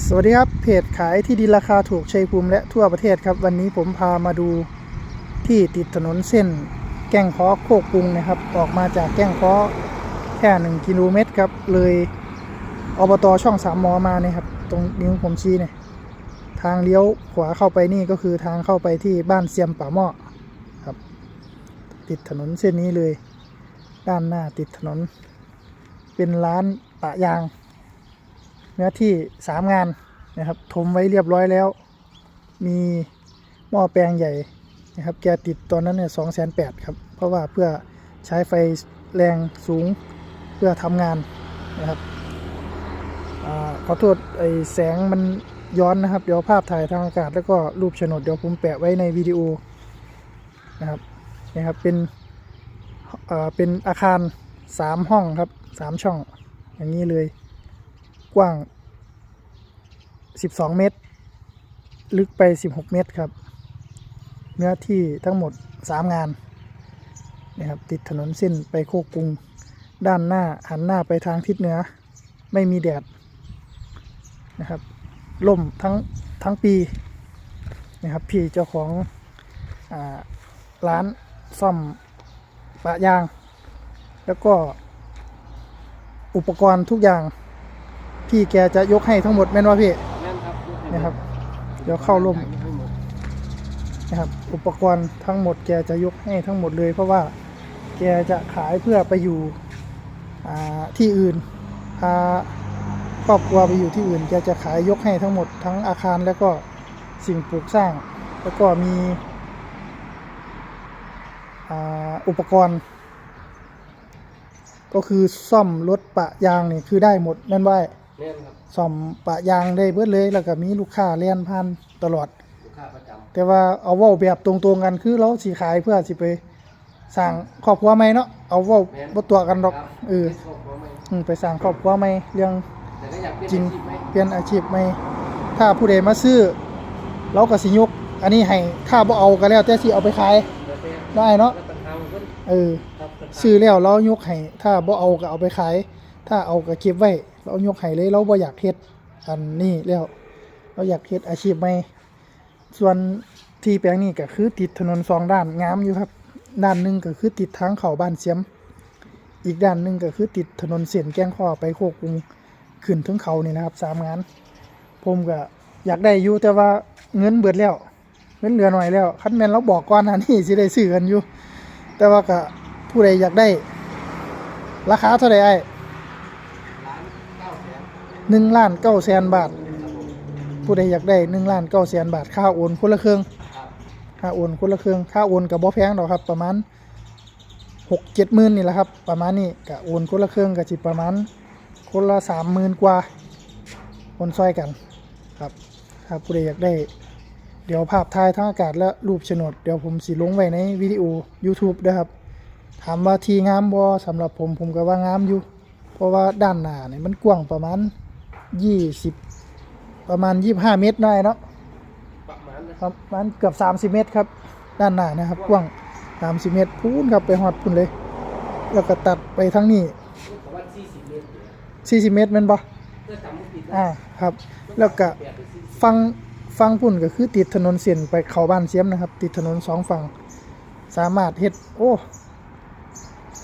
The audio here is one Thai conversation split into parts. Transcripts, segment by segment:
สวัสดีครับเพจขายที่ดินราคาถูกชัยภูมิและทั่วประเทศครับ วันนี้ผมพามาดูที่ติดถนนเส้น แก้งเคอโคกกรุงนะครับ ออกมาจากแก้งเคอแค่หนึ่งกิโลเมตรครับ เลยอบตช่องสามมอมาเนี่ยครับ ตรงนิ้วผมชี้เนี่ยทางเลี้ยวขวาเข้าไปนี่ก็คือทางเข้าไปที่บ้านเซียมป่าหม้อครับ ติดถนนเส้นนี้เลย ด้านหน้าติดถนน เป็นร้านปะยาง เนื้อที่สามงานนะครับถมไว้เรียบร้อยแล้ว มีหม้อแปลงใหญ่นะครับ แกติดตอนนั้นเนี่ยสองแสนแปดครับ เพราะว่าเพื่อใช้ไฟแรงสูงเพื่อทำงานนะครับอขอโทษไอแสงมันย้อนนะครับ เดี๋ยวภาพถ่ายทางอากาศ แล้วก็รูปโฉนดเดี๋ยวผมแปะไว้ในวิดีโอนะครับนะครับเป็นเป็นอาคารสามห้องครับสามช่องอย่างนี้เลย กว้าง 12 เมตร ลึกไป 16 เมตรครับ เนื้อที่ทั้งหมด 3 งานนะครับติดถนนเส้นไปโคกกรุง ด้านหน้าหันหน้าไปทางทิศเหนือ ไม่มีแดดนะครับล่มทั้งทั้งปีนะครับพี่เจ้าของอาร้านซ่อมปะยาง แล้วก็อุปกรณ์ทุกอย่าง พี่แกจะยกให้ทั้งหมดแม่นว่าพี่แม่นครับนะครับเดี๋ยวเข้าร่มนะครับอุปกรณ์ทั้งหมดแกจะยกให้ทั้งหมดเลย เพราะว่าแกจะขายเพื่อไปอยู่อ่าที่อื่นพาครอบครัวไปอยู่ที่อื่นแกจะขายยกให้ทั้งหมดทั้งอาคารแล้วก็สิ่งปลูกสร้าง แล้วก็มีอ่าอุปกรณ์ ก็คือซ่อมรถปะยางนี่คือได้หมดแม่นว่าแม่นครับซ่อมปะยางได้เบิดเลย แล้วก็มีลูกค้าเลียนผ่านตลอด ลูกค้าประจแต่ว่าเอาเว้าแบบตรงๆกันคือเราสิขายเพื่อสิไปสร้างครอบครัวใหม่เนาะเอาเว้าำแม่นบ่ตัวกันดอกครับเออไม่ชอบเพราะไม่อืมไปสร้างครอบครัวใหม่เรื่อง แต่ก็อยากเป็นจริง อาชีพไหมเปลี่ยนอาชีพใหม่ถ้าผู้ใดมาซื้อ เราก็สิยก อันนี้ให้ถ้าบ่เอาก็แล้วแต่สิเอาไปขายแต่เป็นได้เนาะแล้วปัญหาของเพิ่นเออ ครับปัญหาซื้อแล้วเรายกให้ถ้าบ่เอาก็เอาไปขาย ถ้าเอาก็เก็บไว้ เรายกให้เลยเราบ่อยากเฮ็ดอันนี้แล้วเราอยากเฮ็ดอาชีพใหม่ส่วนที่แปลงนี้ก็คือติดถนนสองด้านงามอยู่ครับ ด้านหนึ่งก็คือติดทางเข้าบ้านเสียม อีกด้านหนึ่งก็คือติดถนนเส้นแก้งข้อไปโคกรุงขึ้นถึงเขานี่นะครับสามงาน ผมก็อยากได้อยู่แต่ว่าเงินเบิดแล้วเงินเหลือหน่อยแล้วคันแมนเราบอกก่อนน้านี้สิได้ซื้อกันอยู่ แต่ว่าก็ผู้ใดอยากได้ ราคาเท่าไหร่ไอ้ ล้านเก้าแสน หนึ่งล้านเก้าแสนบาท ผู้ใดอยากได้หนึ่งล้านเก้าแสนบาท ค่าโอนคนละเครื่องค่าโอนคนละเครื่องค่าโอนกับบ่แพงดอกครับ ประมาณหกเจ็ดหมื่นนี่แหละครับ ประมาณนี้ก็โอนคนละเครื่องก็จิประมาณคนละสามหมื่นกว่าโอนซอยกันครับถ้าผู้ใดอยากได้ เดี๋ยวภาพถ่ายทางอากาศและรูปโฉนด เดี๋ยวผมสิลงไว้ในวิดีโอ YouTube นะครับ ถามว่าทีงามบ่สำหรับผมผมก็ว่างามอยู่ ราะว่าด้านหน้าเนี่ยมันกว้างประมาณ20ประมาณ25เมตรได้เนาะประมาณนะครับประมันเกือบ30เมตรครับ ด้านหน้านะครับ กว้าง30เมตรพูนครับไปฮอดพุ่นเลย แล้วก็ตัดไปทางนี้ประมาณสี่สิบเมตรเนี่ย40เมตรแม่นบ่ถ้าจำไม่ผิดนะอ่าครับ แล้วก็แปดหรือสี่สิบฟังฟังพุ่นก็คือติดถนนเส้นไปเข้าบ้านเสียมนะครับ ติดถนนสองฝั่งสามารถเฮ็ดโอ้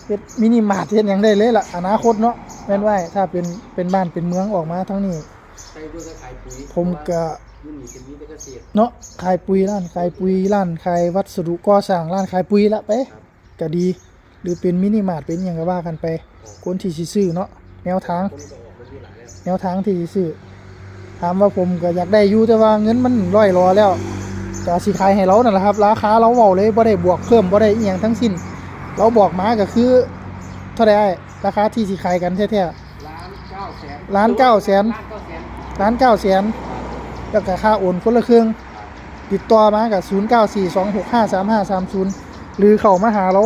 เฮ็ดมินิมาร์ทเฮ็ดหยังได้เลยล่ะอนาคตเนาะแม่นว่าถ้าเป็นเป็นบ้านเป็นเมืองออกมาทั้งนี้ ใช้ด้วยก็ขายปุ๋ยผมก็ยุ่นนี่เป็นวิทยาเกษตรเนาะขายปุ๋ยร้านขายปุ๋ยร้านขายวัสดุก่อสร้างร้านขายปุ๋ยละไปครับก็ดี หรือเป็นมินิมาร์ทเป็นหยังก็ว่ากันไปคนที่สิซื้อเนาะแนวทาง คนก็ออกมันมีหลายแล้วแนวทางที่สิซื้อถามว่าผมก็อยากได้อยู่แต่ว่าเงินมันร้อยรอแล้วก็สิขายให้เรานั่นแหละครับ ราคาเราเว้าเลยบ่ได้บวกเพิ่มบ่ได้อีหยังทั้งสิ้น เราบอกมาก็คือ เท่าไหร่อ้ายราคาที่สิขายกันแท้ล้านเก้าแสนล้านเก้าแสนล้านเก้าแสนๆล้าน9แสนแล้วก็ค่าโอนคนละครึ่ง ติดต่อมากับ 0942653530 หรือเข้ามาหาเรา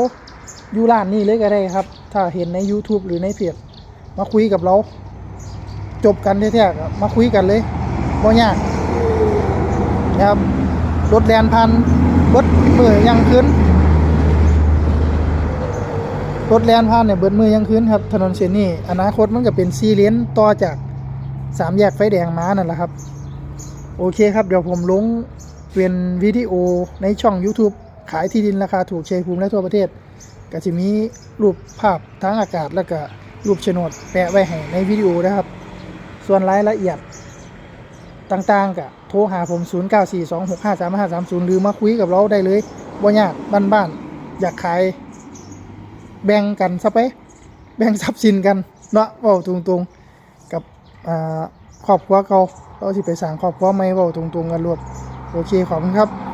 อยู่ร้านนี้เลยก็ได้ครับ ถ้าเห็นใน YouTube หรือในเพจมาคุยกับเรา จบกันแท้ๆก็มาคุยกันเลยบ่ยากนะครับรถแลนพันเบิดมือยังคืน รถแล่นพันเนี่ยเบิดมือยังคืนครับถนนเส้นนี้อนาคตมันก็เป็นซีเลนต่อจากสามแยกไฟแดงม้านั่นแหละครับ โอเคครับ เดี๋ยวผมลงเป็นวิดีโอในช่อง YouTube ขายที่ดินราคาถูกเชยภูมิและทั่วประเทศ ก็จะมีรูปภาพทางอากาศแล้วก็รูปโฉนดแปะไว้ให้ในวิดีโอนะครับ ส่วนรายละเอียดต่างๆก็โทรหาผม 0942653530 หรือมาคุยกับเราได้เลยบ่ยากบ้านๆอยากขาย แบ่งกันซะไป แบ่งทรัพย์สินกันเนาะเว้าตรงๆกับอ่าครอบครัวเขาเราสิไปสร้างครอบครัวใหม่เว้าตรงๆกันรวดโอเคขอบคุณครับ